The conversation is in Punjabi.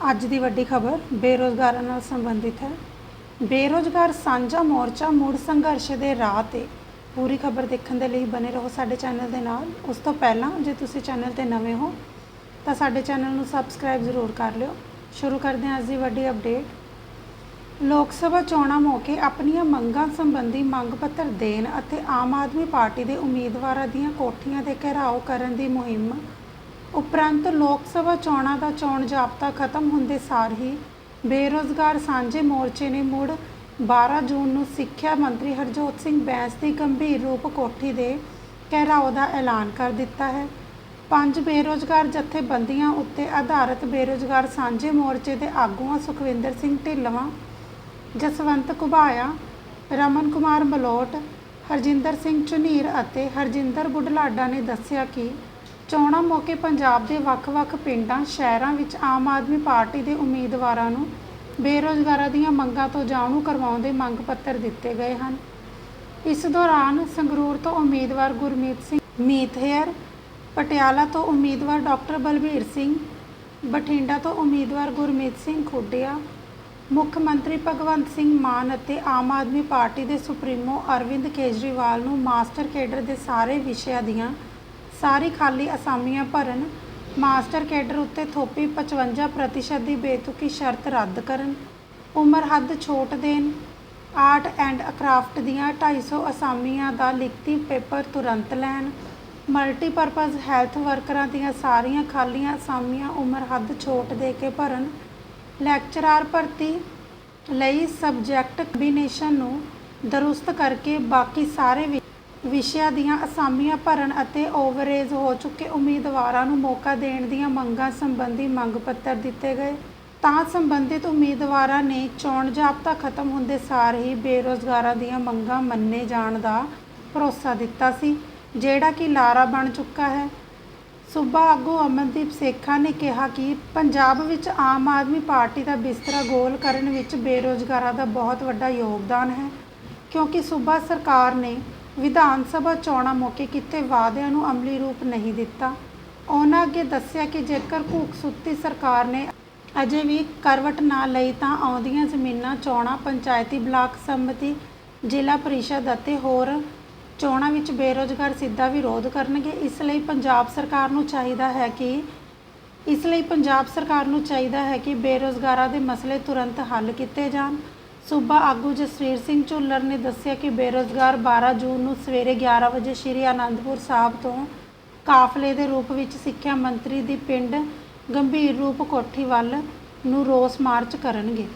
ਅੱਜ ਦੀ ਵੱਡੀ ਖਬਰ ਬੇਰੋਜ਼ਗਾਰਾਂ ਨਾਲ ਸੰਬੰਧਿਤ ਹੈ। ਬੇਰੋਜ਼ਗਾਰ ਸਾਂਝਾ ਮੋਰਚਾ ਮੁੜ ਸੰਘਰਸ਼ ਦੇ ਰਾਹ ਤੇ। ਪੂਰੀ ਖਬਰ ਦੇਖਣ ਦੇ ਲਈ ਬਨੇ ਰਹੋ ਸਾਡੇ ਚੈਨਲ ਦੇ ਨਾਲ। ਉਸ ਤੋਂ ਪਹਿਲਾਂ ਜੇ ਤੁਸੀਂ ਚੈਨਲ ਤੇ ਨਵੇਂ ਹੋ, ਤਾਂ ਸਾਡੇ ਚੈਨਲ ਨੂੰ ਸਬਸਕ੍ਰਾਈਬ ਜ਼ਰੂਰ ਕਰ ਲਿਓ। ਸ਼ੁਰੂ ਕਰਦੇ ਹਾਂ ਅੱਜ ਦੀ ਵੱਡੀ ਅਪਡੇਟ। ਲੋਕ ਸਭਾ ਚੋਣਾਂ ਮੌਕੇ ਆਪਣੀਆਂ ਮੰਗਾਂ ਸੰਬੰਧੀ ਮੰਗ ਪੱਤਰ ਦੇਣ ਅਤੇ ਆਮ ਆਦਮੀ ਪਾਰਟੀ ਦੇ ਉਮੀਦਵਾਰਾਂ ਦੀਆਂ ਕੋਠੀਆਂ ਦੇ ਘਿਰਾਓ ਕਰਨ ਦੀ ਮੁਹਿੰਮ ਉਪਰੰਤ ਲੋਕ ਸਭਾ ਚੋਣਾਂ ਦਾ ਚੋਣ ਜਾਬਤਾ ਖਤਮ ਹੁੰਦੇ ਸਾਰ ਹੀ ਬੇਰੋਜ਼ਗਾਰ ਸਾਂਝੇ ਮੋਰਚੇ ਨੇ ਮੁੜ 12 ਜੂਨ ਨੂੰ ਸਿੱਖਿਆ ਮੰਤਰੀ ਹਰਜੋਤ ਸਿੰਘ ਬੈਂਸ ਦੀ ਗੰਭੀਰ ਰੂਪ ਕੋਠੀ ਦੇ ਘਿਰਾਓ ਦਾ ਐਲਾਨ ਕਰ ਦਿੱਤਾ ਹੈ। ਪੰਜ ਬੇਰੋਜ਼ਗਾਰ ਜਥੇਬੰਦੀਆਂ ਉੱਤੇ ਆਧਾਰਿਤ ਬੇਰੋਜ਼ਗਾਰ ਸਾਂਝੇ ਮੋਰਚੇ ਦੇ ਆਗੂਆਂ ਸੁਖਵਿੰਦਰ ਸਿੰਘ ਢਿੱਲਵਾਂ, ਜਸਵੰਤ ਘੁਬਾਇਆ, ਰਮਨ ਕੁਮਾਰ ਮਲੋਟ, ਹਰਜਿੰਦਰ ਸਿੰਘ ਝੁਨੀਰ ਅਤੇ ਹਰਜਿੰਦਰ ਬੁਢਲਾਡਾ ਨੇ ਦੱਸਿਆ ਕਿ ਚੋਣਾਂ ਮੌਕੇ ਪੰਜਾਬ ਦੇ ਵੱਖ-ਵੱਖ ਪਿੰਡਾਂ, ਸ਼ਹਿਰਾਂ ਵਿੱਚ ਆਮ ਆਦਮੀ ਪਾਰਟੀ ਦੇ ਉਮੀਦਵਾਰਾਂ ਨੂੰ ਬੇਰੋਜ਼ਗਾਰਾਂ ਦੀਆਂ ਮੰਗਾਂ ਤੋਂ ਜਾਣੂ ਕਰਵਾਉਣ ਦੇ ਮੰਗ ਪੱਤਰ ਦਿੱਤੇ ਗਏ ਹਨ। ਇਸ ਦੌਰਾਨ ਸੰਗਰੂਰ ਤੋਂ ਉਮੀਦਵਾਰ ਗੁਰਮੀਤ ਸਿੰਘ ਮੀਤਹੇਅਰ ਪਟਿਆਲਾ ਤੋਂ ਉਮੀਦਵਾਰ ਡਾਕਟਰ ਬਲਬੀਰ ਸਿੰਘ, ਬਠਿੰਡਾ ਤੋਂ ਉਮੀਦਵਾਰ ਗੁਰਮੀਤ ਸਿੰਘ ਖੁੱਡੀਆ, ਮੁੱਖ ਮੰਤਰੀ ਭਗਵੰਤ ਸਿੰਘ ਮਾਨ ਅਤੇ ਆਮ ਆਦਮੀ ਪਾਰਟੀ ਦੇ ਸੁਪਰੀਮੋ ਅਰਵਿੰਦ ਕੇਜਰੀਵਾਲ ਨੂੰ ਮਾਸਟਰ ਕੇਡਰ ਦੇ ਸਾਰੇ ਵਿਸ਼ਿਆਂ ਦੀਆਂ ਸਾਰੀ ਖਾਲੀ ਅਸਾਮੀਆਂ ਭਰਨ, ਮਾਸਟਰ ਕੇਡਰ ਉੱਤੇ ਥੋਪੀ 55% ਦੀ ਬੇਤੁਕੀ ਸ਼ਰਤ ਰੱਦ ਕਰਨ, ਉਮਰ ਹੱਦ ਛੋਟ ਦੇਣ, ਆਰਟ ਐਂਡ ਕਰਾਫਟ ਦੀਆਂ 250 ਅਸਾਮੀਆਂ ਦਾ ਲਿਖਤੀ ਪੇਪਰ ਤੁਰੰਤ ਲੈਣ ਮਲਟੀਪਰਪਜ਼ ਹੈਲਥ ਵਰਕਰਾਂ ਦੀਆਂ ਸਾਰੀਆਂ ਖਾਲੀਆਂ ਅਸਾਮੀਆਂ ਉਮਰ ਹੱਦ ਛੋਟ ਦੇ ਕੇ ਭਰਨ, ਲੈਕਚਰਾਰ ਭਰਤੀ ਲਈ ਸਬਜੈਕਟ ਕੰਬੀਨੇਸ਼ਨ ਨੂੰ ਦਰੁਸਤ ਕਰਕੇ ਬਾਕੀ ਸਾਰੇ ਵਿਸ਼ਿਆਂ ਦੀਆਂ ਅਸਾਮੀਆਂ ਭਰਨ ਅਤੇ ਓਵਰਏਜ ਹੋ ਚੁੱਕੇ ਉਮੀਦਵਾਰਾਂ ਨੂੰ ਮੌਕਾ ਦੇਣ ਦੀਆਂ ਮੰਗਾਂ ਸੰਬੰਧੀ ਮੰਗ ਪੱਤਰ ਦਿੱਤੇ ਗਏ। ਤਾਂ ਸੰਬੰਧਿਤ ਉਮੀਦਵਾਰਾਂ ਨੇ ਚੋਣ ਜਾਬਤਾ ਖਤਮ ਹੁੰਦੇ ਸਾਰ ਹੀ ਬੇਰੋਜ਼ਗਾਰਾਂ ਦੀਆਂ ਮੰਗਾਂ ਮੰਨੇ ਜਾਣ ਦਾ ਭਰੋਸਾ ਦਿੱਤਾ ਸੀ, ਜਿਹੜਾ ਕਿ ਲਾਰਾ ਬਣ ਚੁੱਕਾ ਹੈ। ਸੂਬਾ ਆਗੂ ਅਮਨਦੀਪ ਸੇਖਾ ਨੇ ਕਿਹਾ ਕਿ ਪੰਜਾਬ ਵਿੱਚ ਆਮ ਆਦਮੀ ਪਾਰਟੀ ਦਾ ਬਿਸਤਰਾ ਗੋਲ ਕਰਨ ਵਿੱਚ ਬੇਰੋਜ਼ਗਾਰਾਂ ਦਾ ਬਹੁਤ ਵੱਡਾ ਯੋਗਦਾਨ ਹੈ, ਕਿਉਂਕਿ ਸੂਬਾ ਸਰਕਾਰ ਨੇ ਵਿਧਾਨ ਸਭਾ ਚੋਣਾਂ ਮੌਕੇ ਕੀਤੇ ਵਾਅਦਿਆਂ ਨੂੰ ਅਮਲੀ ਰੂਪ ਨਹੀਂ ਦਿੱਤਾ। ਉਹਨਾਂ ਅੱਗੇ ਦੱਸਿਆ ਕਿ ਜੇਕਰ ਭੂਖ ਸੁੱਤੀ ਸਰਕਾਰ ਨੇ ਅਜੇ ਵੀ ਕਰਵਟ ਨਾ ਲਈ ਤਾਂ ਆਉਂਦੀਆਂ ਜ਼ਮੀਨਾਂ ਚੋਣਾਂ ਪੰਚਾਇਤੀ ਬਲਾਕ ਸੰਮਤੀ, ਜ਼ਿਲ੍ਹਾ ਪਰਿਸ਼ਦ ਅਤੇ ਹੋਰ ਚੋਣਾਂ ਵਿੱਚ ਬੇਰੋਜ਼ਗਾਰ ਸਿੱਧਾ ਵਿਰੋਧ ਕਰਨਗੇ। ਇਸ ਲਈ ਪੰਜਾਬ ਸਰਕਾਰ ਨੂੰ ਚਾਹੀਦਾ ਹੈ ਕਿ, ਇਸ ਲਈ ਪੰਜਾਬ ਸਰਕਾਰ ਨੂੰ ਚਾਹੀਦਾ ਹੈ ਕਿ ਬੇਰੋਜ਼ਗਾਰਾਂ ਦੇ ਮਸਲੇ ਤੁਰੰਤ ਹੱਲ ਕੀਤੇ ਜਾਣ। ਸੂਬਾ ਆਗੂ ਜਸਵੀਰ ਸਿੰਘ ਝੁੱਲਰ ਨੇ ਦੱਸਿਆ ਕਿ ਬੇਰੋਜ਼ਗਾਰ 12 ਜੂਨ ਨੂੰ ਸਵੇਰੇ 11 ਵਜੇ ਸ਼੍ਰੀ ਆਨੰਦਪੁਰ ਸਾਹਿਬ ਤੋਂ ਕਾਫਲੇ ਦੇ ਰੂਪ ਵਿੱਚ ਸਿੱਖਿਆ ਮੰਤਰੀ ਦੀ ਪਿੰਡ ਗੰਭੀਰ ਰੂਪ ਕੋਠੀ ਵੱਲ ਨੂੰ ਰੋਸ ਮਾਰਚ ਕਰਨਗੇ।